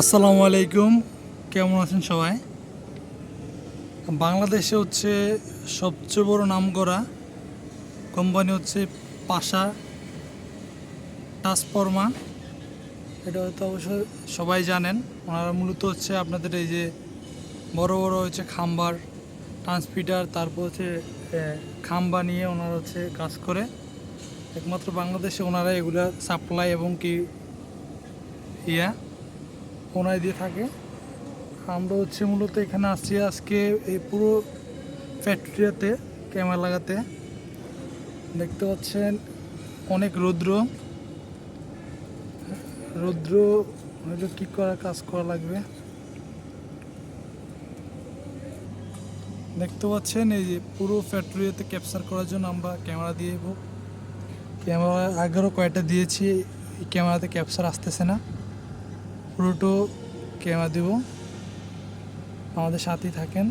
আসসালামু আলাইকুম। কেমন আছেন সবাই? বাংলাদেশে হচ্ছে সবচেয়ে বড় নাম করা কোম্পানি হচ্ছে পাশা ট্রান্সফর্মা এটা হয়তো অবশ্যই সবাই জানেন। ওনারা মূলত হচ্ছে আপনাদের এই যে বড় বড় হচ্ছে খাম্বার ট্রান্সপিটার তারপর হচ্ছে খাম্বা নিয়ে ওনারা হচ্ছে কাজ করে। একমাত্র বাংলাদেশে ওনারা এগুলা সাপ্লাই এবং কি, ইয়া ওনায় দিয়ে থাকে। আমরা হচ্ছে মূলত এখানে আসছি আজকে এই পুরো ফ্যাক্টরিয়াতে ক্যামেরা লাগাতে। দেখতে পাচ্ছেন অনেক রৌদ্র। রৌদ্র হয়তো কী করা কাজ করা লাগবে। দেখতে পাচ্ছেন এই যে পুরো ফ্যাক্টরিয়াতে ক্যাপচার করার জন্য আমরা ক্যামেরা দিয়ে ক্যামেরা আগেরও কয়েকটা দিয়েছি, এই ক্যামেরাতে ক্যাপচার আসতেছে না। পুরোটো ক্যামেরা দিব। আমাদের সাথেই থাকেন।